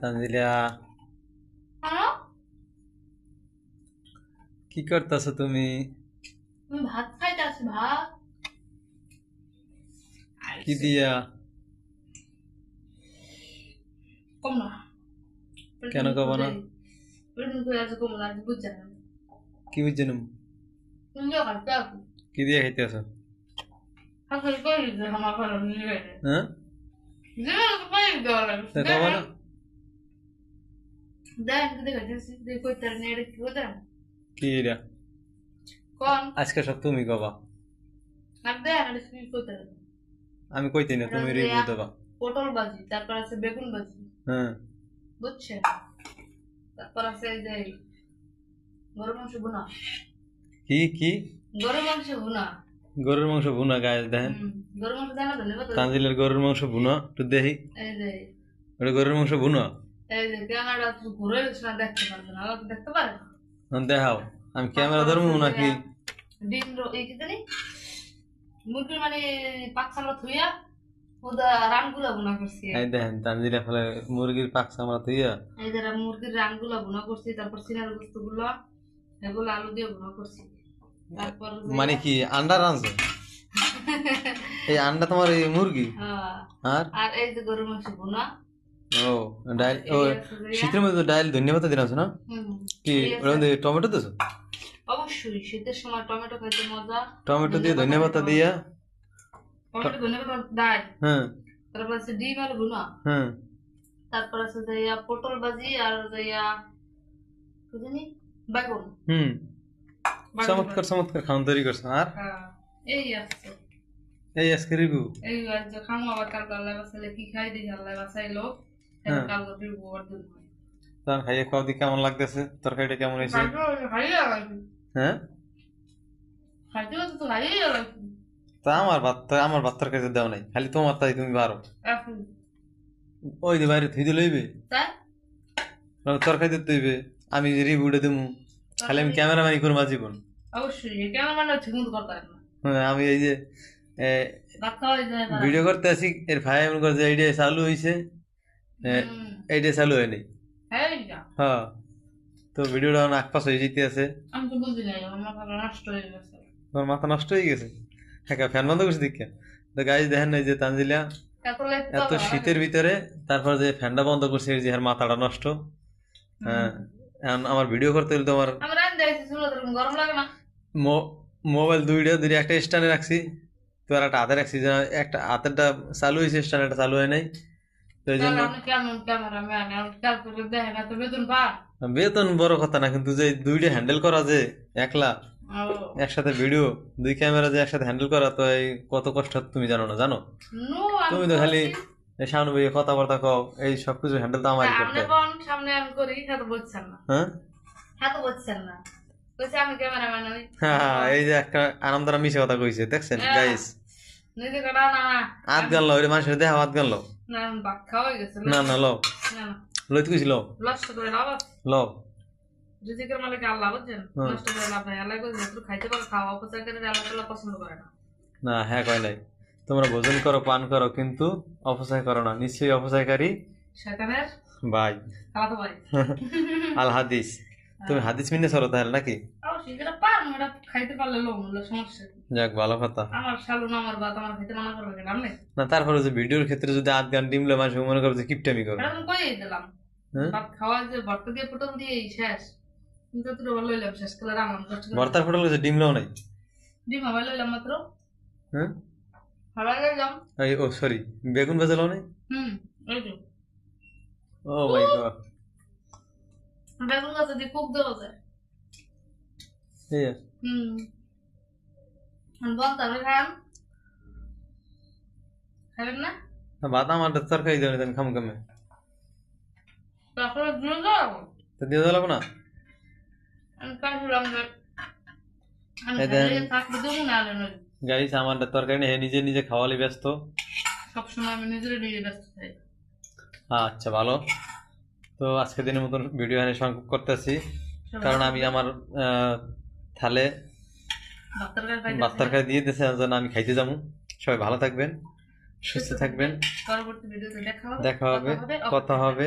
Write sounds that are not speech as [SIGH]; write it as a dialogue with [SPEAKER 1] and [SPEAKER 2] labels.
[SPEAKER 1] তানজিলা
[SPEAKER 2] হ্যাঁ
[SPEAKER 1] কি করতেছো তুমি
[SPEAKER 2] আমি ভাত খাইতে আছি ভাত
[SPEAKER 1] কি দিয়া
[SPEAKER 2] কম না
[SPEAKER 1] কেন কম না?
[SPEAKER 2] পেটুন করে আছে কম না বুঝছেন না
[SPEAKER 1] কি বুঝছেন
[SPEAKER 2] তুমি যাও খাইতে আসো
[SPEAKER 1] কি দিয়ে খাইতে আছো
[SPEAKER 2] হাসল করে দিতে আমার ঘরে নিয়ে গেলে
[SPEAKER 1] হ্যাঁ
[SPEAKER 2] জীবনে তো পাই দেওয়া লাগে
[SPEAKER 1] তা খাব না কি এটা আজকে সব তুমি কবা আমি কইতে না তুমি রিভিউ দেবা
[SPEAKER 2] পটল ভাজি তারপর আছে বেগুন ভাজি
[SPEAKER 1] হ্যাঁ
[SPEAKER 2] বুঝছেন তারপর আছে যে গরু মাংস ভুনা
[SPEAKER 1] কি কি
[SPEAKER 2] গরু মাংস ভুনা
[SPEAKER 1] গরুর মাংস ভুনা গায়ে দেখেন
[SPEAKER 2] হুম, গরু মাংস দেয় না তো
[SPEAKER 1] তানজিলের গরুর মাংস ভুনা একটু দেখি ওটা গরুর মাংস ভুনা
[SPEAKER 2] এই যে ক্যামেরা ঘুরে দেখতে পারবে না। দেখতে পারে?
[SPEAKER 1] দেখাও। আমি ক্যামেরা ধরবো নাকি?
[SPEAKER 2] ডিম এই কি জানি? মুরগির মানে পাকসালা থুইয়া ওদা রানগুলা ভুনা করছি।
[SPEAKER 1] এই দেখেন তানজিলা ফলে মুরগির পাক
[SPEAKER 2] এই যারা মুরগির রানগুলা ভুনা করছি তারপর সিনার বস্তু গুলো এগুলো আলু দিয়ে ভুনা করছি। তারপর
[SPEAKER 1] মানে কি আন্ডা রাঁধছো [LAUGHS] এই আন্ডা তোমার এই মুরগি?
[SPEAKER 2] হ্যাঁ,
[SPEAKER 1] আর?
[SPEAKER 2] আর এই যে গরু মাংস ভুনা
[SPEAKER 1] ডাইল
[SPEAKER 2] আছে যে-
[SPEAKER 1] শীতের মধ্যে তো ডাইল ধন্যবাদ দিলাম না কি ওর মধ্যে টমেটো দিছো?
[SPEAKER 2] অবশ্যই শীতের সময় টমেটো খাইতে মজা।
[SPEAKER 1] টমেটো দিয়ে ধন্যবাদ দিয়া।
[SPEAKER 2] টমেটো ধন্যবাদ ডাল।
[SPEAKER 1] হ্যাঁ।
[SPEAKER 2] তারপর আছে ডিম আর ভুনা
[SPEAKER 1] হ্যাঁ।
[SPEAKER 2] তারপর আছে যে ইয়া পটল ভাজি আর যে ইয়া কি জানি? বেগুন।
[SPEAKER 1] হুম। চমৎকার চমৎকার খাওয়ান তৈরি করছ আর?
[SPEAKER 2] হ্যাঁ, এই আছে।
[SPEAKER 1] এই আজকে রিভিউ।
[SPEAKER 2] এই যে খামো আবার কাল আল্লাহ বাসাইলে কি খাই দিই আল্লাহ বাসাইলো
[SPEAKER 1] তখন খাইয়ে খাওয়া দিয়ে কেমন লাগতেছে? তরকারিটা কেমন হয়েছে? হ্যাঁ?
[SPEAKER 2] তো
[SPEAKER 1] আমার ভাত আমার ভাত তরকারি তো দেও নাই। খালি তোমার তাই তুমি বারো। ওই যে বাইরে থুই দিলে হইবে
[SPEAKER 2] তাই
[SPEAKER 1] তরকারি দিতে হইবে। আমি রিভিউটা দেবো। খালি আমি ক্যামেরাম্যানই করব জীবন।
[SPEAKER 2] অবশ্যই কেন ঠিক মতো করতে
[SPEAKER 1] হ্যাঁ, আমি এই যে ভিডিও করতে আসি। এর ভাই এমন করে যে এইটা চালু হয়েছে এইটা চালু হয়নি।
[SPEAKER 2] হ্যাঁ।
[SPEAKER 1] তো ভিডিওটা এখন আকপাস হয়ে যেতে আছে।
[SPEAKER 2] হয়ে
[SPEAKER 1] তোমার মাথা নষ্ট হয়ে গেছে? হ্যাঁ ফ্যান বন্ধ করছি দেখা তো গাইজ দেখেন এই যে তানজিলা
[SPEAKER 2] এত
[SPEAKER 1] শীতের ভিতরে তারপর যে ফ্যানটা বন্ধ করছে যে এর মাথাটা নষ্ট। হ্যাঁ এখন আমার ভিডিও করতে হলে তোমার মোবাইল দুইটা দুইটা একটা স্ট্যান্ডে রাখছি। তো আর একটা হাতে রাখছি একটা হাতেরটা চালু হয়েছে স্ট্যান্ডটা চালু হয় নাই।
[SPEAKER 2] বেতন
[SPEAKER 1] বড় কথা না কিন্তু যে দুইটা হ্যান্ডেল করা যে একলা একসাথে ভিডিও দুই ক্যামেরা যে একসাথে হ্যান্ডেল করা তো এই কত কষ্ট তুমি জানো না জানো? তুমি তো খালি সামনে বইয়ে কথাবার্তা কও এই সব কিছু হ্যান্ডেল তো আমারই করতে
[SPEAKER 2] সামনে আমি করি হ্যাঁ তো বলছেন না।
[SPEAKER 1] হ্যাঁ?
[SPEAKER 2] তো বলছেন না। আমি ক্যামেরাম্যান
[SPEAKER 1] হ্যাঁ এই যে একটা আনন্দরা মিশে কথা কইছে দেখছেন। গাইস আত গান ওই মানুষের দেখা আত গান লো
[SPEAKER 2] না বাক খাওয়া গেছে
[SPEAKER 1] না না লো
[SPEAKER 2] না না
[SPEAKER 1] লইতে কইছি
[SPEAKER 2] নষ্ট করে লাভ মালিক আল্লাহ বুঝছেন নষ্ট করে লাভ নাই আল্লাহ কইছে খাইতে পারো খাওয়া অপচয় করে আল্লাহ তাআলা পছন্দ করে না
[SPEAKER 1] না হ্যাঁ কয় নাই তোমরা ভোজন করো পান করো কিন্তু অপচয় করো না নিশ্চয়ই অপচয়কারী
[SPEAKER 2] শয়তানের
[SPEAKER 1] ভাই
[SPEAKER 2] খাওয়া তো
[SPEAKER 1] আল হাদিস তুমি হাদিস মিনে চলো তাহলে নাকি
[SPEAKER 2] খাইতে পারলে সমস্যা
[SPEAKER 1] যাক ভালো কথা।
[SPEAKER 2] আমার আমার বাদ আমার খাইতে মানা করবে কেন?
[SPEAKER 1] না তারপরে যে ভিডিওর ক্ষেত্রে যদি আধ গান ডিমলে মানুষ মনে করবে যে কিপটামি করো।
[SPEAKER 2] এটা তুমি কই দিলাম।
[SPEAKER 1] হ্যাঁ?
[SPEAKER 2] ভাত খাওয়া যে ভর্তা দিয়ে পটল দিয়ে শেষ। কিন্তু তো ভালো লইলাম শেষ রান্না
[SPEAKER 1] ভর্তার গেছে ডিমলেও নাই?
[SPEAKER 2] ডিম হাওয়াই লইলাম মাত্র।
[SPEAKER 1] হ্যাঁ? ও সরি বেগুন ভেজালাও নাই?
[SPEAKER 2] হুম এই তো
[SPEAKER 1] ও মাই গড।
[SPEAKER 2] বেগুন গাছে দিয়ে কুক দেওয়া যায়।
[SPEAKER 1] এই।
[SPEAKER 2] হুম খান খাবেন না
[SPEAKER 1] ভাত আমার আমি খাম কামে
[SPEAKER 2] তারপরে দিয়ে দাও
[SPEAKER 1] তো দিয়ে দেওয়া না
[SPEAKER 2] আমি দেবো না
[SPEAKER 1] গাইস আমার তরকারি নিয়ে নিজে নিজে খাওয়ালি ব্যস্ত
[SPEAKER 2] সবসময় আমি নিজের নিজে ব্যস্ত থাকি
[SPEAKER 1] আচ্ছা ভালো তো আজকে দিনের মতন ভিডিও এখানে সংক্ষেপ করতেছি কারণ আমি আমার আহ, বাত্তারকার দিয়ে দিয়েছে যেন আমি খাইতে যাব। সবাই ভালো থাকবেন সুস্থ থাকবেন।
[SPEAKER 2] পরবর্তী ভিডিওতে
[SPEAKER 1] দেখা হবে কথা হবে